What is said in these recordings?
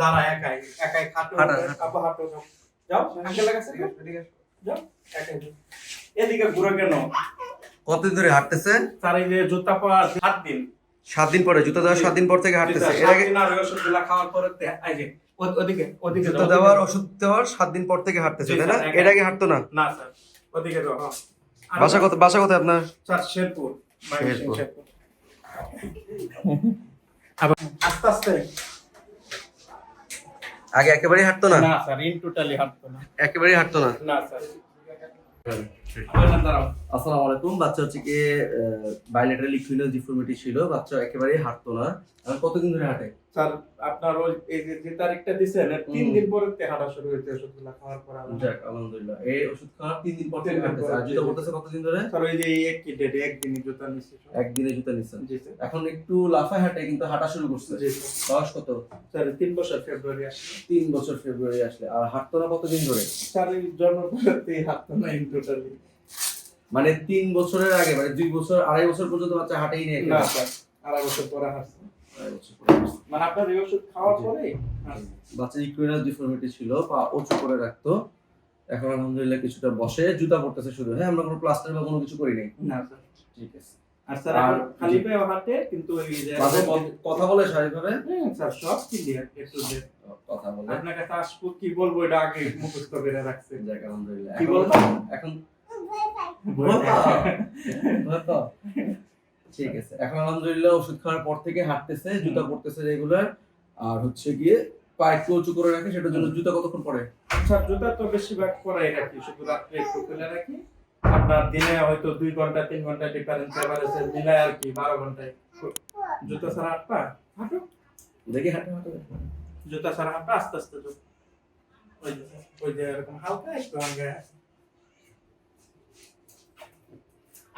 দাঁড়া একাই একাই খাটো হাঁটা, যাও। যাও কাছে যাও। যাও একাই এদিকে ঘুরে কেন? কতদিন ধরে হাঁটতেছে? স্যার এই যে জুতা পাওয়ার সাত দিন। সাত দিন পরে জুতা দেওয়ার সাত দিন পর থেকে হাঁটতেছে। এর আগে দিন আর ওই ওষুধগুলা খাওয়ার পরে ওদিকে ওদিকে জুতা দেওয়ার ওষুধ দেওয়ার সাত দিন পর থেকে হাঁটতেছে তাই না? এর আগে হাঁটতো না? না স্যার ওদিকে যাও হ্যাঁ। বাসা কত বাসা কত আপনার? স্যার শেরপুর। শেরপুর। আস্তে আস্তে। আগে একেবারেই হাঁটতো না? না স্যার ইন টোটালি হাঁটতো না। একেবারেই হাঁটতো না? না স্যার। আসসালামু আলাইকুম। বাচ্চা হচ্ছে কি বাইলেটারাল ইকুইনাল ডিফর্মিটি ছিল। বাচ্চা একেবারেই হাঁটতো না। আর কতদিন ধরে হাঁটে? স্যার আপনার ওই এই যে তারিখটা দিছেন তিন দিন পরে তে হাঁটা শুরু হয়েছে ওষুধগুলো খাওয়ার পর যাক আলহামদুলিল্লাহ। এই ওষুধ খাওয়ার তিন দিন পর থেকে আর জুতা পড়তেছে কতদিন ধরে? স্যার ওই যে এক কি ডেটে একদিনই জুতা নিচ্ছি একদিনে জুতা নিচ্ছেন এখন একটু লাফায় হাঁটে কিন্তু হাঁটা শুরু করছে। বয়স কত? স্যার তিন বছর ফেব্রুয়ারি আসছে। তিন বছর ফেব্রুয়ারি আসলে। আর হাঁটতো না কতদিন ধরে? স্যার হাঁটতো না ইন টোটালি মানে তিন বছরের আগে মানে দুই বছর আড়াই বছর পর্যন্ত বাচ্চা হাঁটেই নেই আড়াই বছর পরে হাঁটছে। মানে আপনার এই ওষুধ খাওয়ার পরে বাচ্চা ইকুইনাল ডিফর্মিটি ছিল পা উঁচু করে রাখতো। এখন আলহামদুলিল্লাহ কিছুটা বসে জুতা পড়তেছে শুধু। হ্যাঁ আমরা কোনো প্লাস্টার বা কোনো কিছু করি নাই না স্যার ঠিক আছে। আর স্যার আর- এখন খালি পায়ে হাঁটে কিন্তু ওই যে কথা বলে স্বাভাবিকভাবে হ্যাঁ, স্যার সব ক্লিয়ার একটু যে কথা বলে। আপনার কাছে আসব কি বলব এটা আগে মুখস্থ করে রাখছে। যাক আলহামদুলিল্লাহ। কি এখন- বলব? এখন ভয় পায়। ভয় পাও? ঠিক আছে। এখন আলহামদুলিল্লাহ ওষুধ খাওয়ার পর থেকে হাঁটতেছে জুতা পড়তেছে রেগুলার আর হচ্ছে গিয়ে পা একটু উঁচু করে রাখে সেটার জন্য জুতা কতক্ষণ পরে? স্যার জুতা তো বেশিরভাগ পরাই রাখি শুধু রাত্রে একটু খুলে রাখি। আপনার দিনে হয়তো দুই ঘণ্টা তিন ঘণ্টা ডিফারেন্স এভারেজে মিলায় আর কি বারো ঘন্টায়। জুতা ছাড়া হাঁটপা হাঁটো দেখি হাঁটে হাঁটে জুতা ছাড়া হাঁটপা আস্তে আস্তে। ওই যে ওই যে এরকম হালকা একটু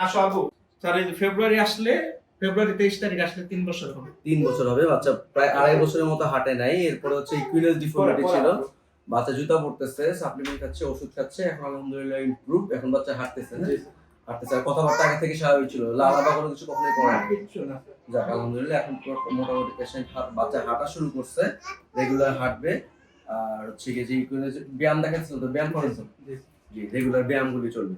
আসো আবু। যে ফেব্রুয়ারি আসলে ফেব্রুয়ারি তেইশ তারিখ আসলে তিন বছর হবে। তিন বছর হবে বাচ্চা প্রায় আড়াই বছরের মতো হাঁটে নাই এরপরে হচ্ছে ইকুইনাল ডিফর্মিটি ছিল। বাচ্চা জুতা পড়তেছে সাপ্লিমেন্ট খাচ্ছে ওষুধ খাচ্ছে এখন আলহামদুলিল্লাহ ইমপ্রুভ এখন বাচ্চা হাঁটতেছে হাঁটতেছে আর কথাবার্তা আগে থেকে স্বাভাবিক ছিল লালা বা কোনো কিছু কখনোই করে না। যাক আলহামদুলিল্লাহ এখন মোটামুটি পেশেন্ট বাচ্চা হাঁটা শুরু করছে রেগুলার হাঁটবে আর হচ্ছে গিয়ে যে যে ব্যায়াম দেখাচ্ছিল তো ব্যায়াম করেছ জি, জি রেগুলার ব্যায়ামগুলি চলবে।